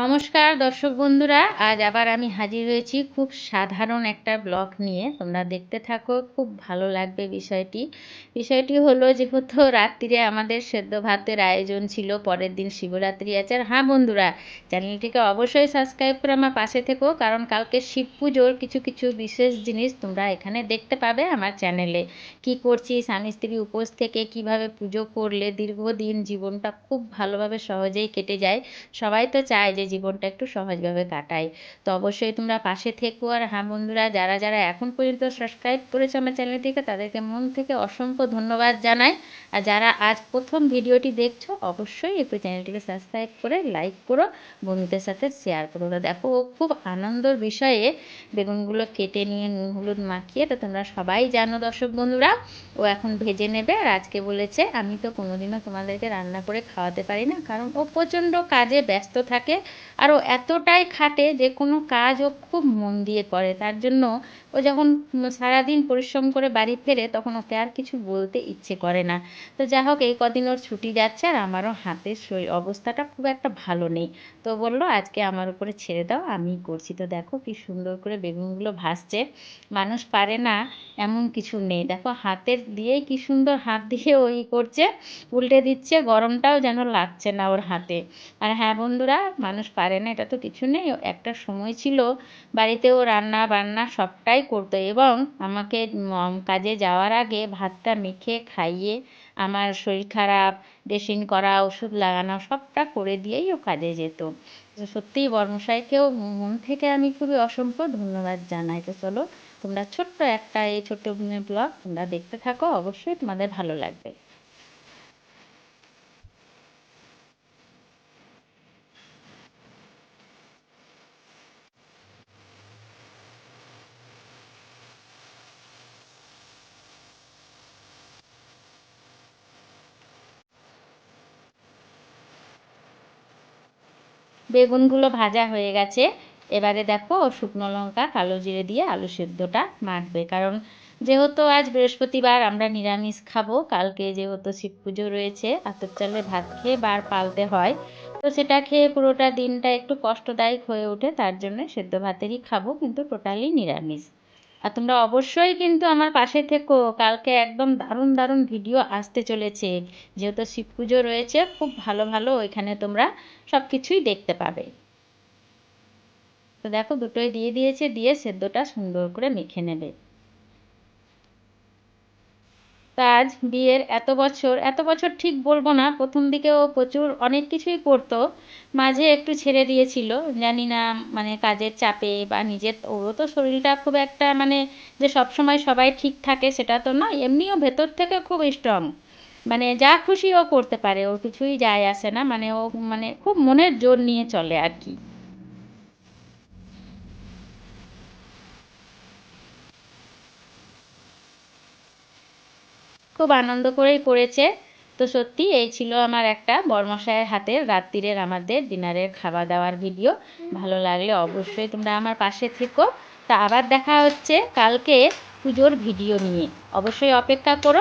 নমস্কার দর্শক বন্ধুরা, আজ আবার আমি হাজির হয়েছি খুব সাধারণ একটা ব্লগ নিয়ে। তোমরা দেখতে থাকো, খুব ভালো লাগবে বিষয়টি। বিষয়টি হলো যেহেতু রাত্রিরে আমাদের সেদ্ধ ভাতের আয়োজন ছিল, পরের দিন শিবরাত্রি আছে আর হ্যাঁ বন্ধুরা, চ্যানেলটিকে অবশ্যই সাবস্ক্রাইব করে আমার পাশে থেকো, কারণ কালকে শিব পুজোর কিছু কিছু বিশেষ জিনিস তোমরা এখানে দেখতে পাবে আমার চ্যানেলে। কি করছি, স্বামী স্ত্রী উপোস থেকে কীভাবে পুজো করলে দীর্ঘদিন জীবনটা খুব ভালোভাবে সহজেই কেটে যায়, সবাই তো চায় যে জীবনটা একটু সহজভাবে কাটাই। তো অবশ্যই তোমরা পাশে থেকো। আর হ্যাঁ বন্ধুরা, যারা যারা এখন পর্যন্ত সাবস্ক্রাইব করেছ আমার চ্যানেলটিকে, তাদেরকে মন থেকে অসংখ্য ধন্যবাদ জানাই। আর যারা আজ প্রথম ভিডিওটি দেখছ, অবশ্যই একটু চ্যানেলটিকে সাবস্ক্রাইব করে লাইক করো, বন্ধুদের সাথে শেয়ার করো। দেখো, খুব আনন্দর বিষয়ে বেগুনগুলো কেটে নিয়ে নুন, হলুদ মাখিয়ে, তো তোমরা সবাই জানো দর্শক বন্ধুরা, ও এখন ভেজে নেবে। আর আজকে বলেছে, আমি তো কোনোদিনও তোমাদেরকে রান্না করে খাওয়াতে পারি না, কারণ ও প্রচণ্ড কাজে ব্যস্ত থাকে। আর ও এতটাই খাটে যে কোনো কাজ ও খুব মন দিয়ে করে। তার জন্য ও যখন সারাদিন পরিশ্রম করে বাড়ি ফেরে তখন ওকে আর কিছু বলতে ইচ্ছে করে না। তো যাই হোক, এই কদিন ওর ছুটি যাচ্ছে আর আমারও হাতের শরীর অবস্থাটা খুব একটা ভালো নেই। তো বলল, আজকে আমার উপরে ছেড়ে দাও, আমিই করছি। তো দেখো কি সুন্দর করে বেগুনগুলো ভাসছে মানুষ পারে না এমন কিছু নেই। দেখো হাতের দিয়েই কি সুন্দর হাত দিয়ে ওই করছে, উল্টে দিচ্ছে, গরমটাও যেন লাগছে না ওর হাতে। আর হ্যাঁ বন্ধুরা, মানুষ পারে না, এটা তো কিছু নেই। একটা সময় ছিল বাড়িতেও রান্না বান্না সবটাই করতো এবং আমাকে কাজে যাওয়ার আগে ভাতটা মেখে খাইয়ে আমার শরীর খারাপ ড্রেসিং করা, ওষুধ লাগানো সবটা করে দিয়েই ও কাজে যেত। সত্যিই বর্মশাইকেও মন থেকে আমি খুবই অসংখ্য ধন্যবাদ জানাই। তো চলো, তোমরা ছোট্ট একটা এই ছোট্ট ব্লগ তোমরা দেখতে থাকো, অবশ্যই তোমাদের ভালো লাগবে। বেগুনগুলো ভাজা হয়ে গেছে। এবারে দেখো শুকনো লঙ্কা, কালো জিরে দিয়ে আলু সেদ্ধটা মাখবে। কারণ যেহেতু আজ বৃহস্পতিবার, আমরা নিরামিষ খাব। কালকে যেহেতু শিব পুজো রয়েছে আতর চালে ভাত খেয়ে বার পালতে হয়। তো সেটা খেয়ে পুরোটা দিনটা একটু কষ্টদায়ক হয়ে ওঠে, তার জন্য সেদ্ধ ভাতেরই খাব, কিন্তু টোটালি নিরামিষ। আর তোমরা অবশ্যই কিন্তু আমার পাশে থেকো। কালকে একদম দারুণ দারুণ ভিডিও আসতে চলেছে। যেহেতু শিব পুজো রয়েছে, খুব ভালো ভালো ওইখানে তোমরা সব কিছুই দেখতে পাবে। তো দেখো দুটোই দিয়ে দিয়েছে, দিয়ে সেদ্ধটা সুন্দর করে মেখে নেবে। তা বিয়ের এত বছর এত বছর ঠিক বলব না, প্রথম দিকে ও প্রচুর অনেক কিছুই করতো, মাঝে একটু ছেড়ে দিয়েছিল, জানি না মানে কাজের চাপে বা নিজের, ওরও তো শরীরটা খুব একটা মানে যে সবসময় সবাই ঠিক থাকে সেটা তো নয়, এমনিও ভেতর থেকে খুব স্ট্রং মানে যা খুশি ও করতে পারে ওর কিছুই যায় আসে না মানে ও মানে খুব মনের জোর নিয়ে চলে আর কি। খুব আনন্দ করেই করেছে। তো সত্যি এই ছিল আমার একটা বর্মশায়ের হাতের রাত্রিরের আমাদের ডিনারের খাওয়া দাওয়ার ভিডিও। ভালো লাগলে অবশ্যই তোমরা আমার পাশে থেকো। তা আবার দেখা হচ্ছে কালকে পুজোর ভিডিও নিয়ে। অবশ্যই অপেক্ষা করো।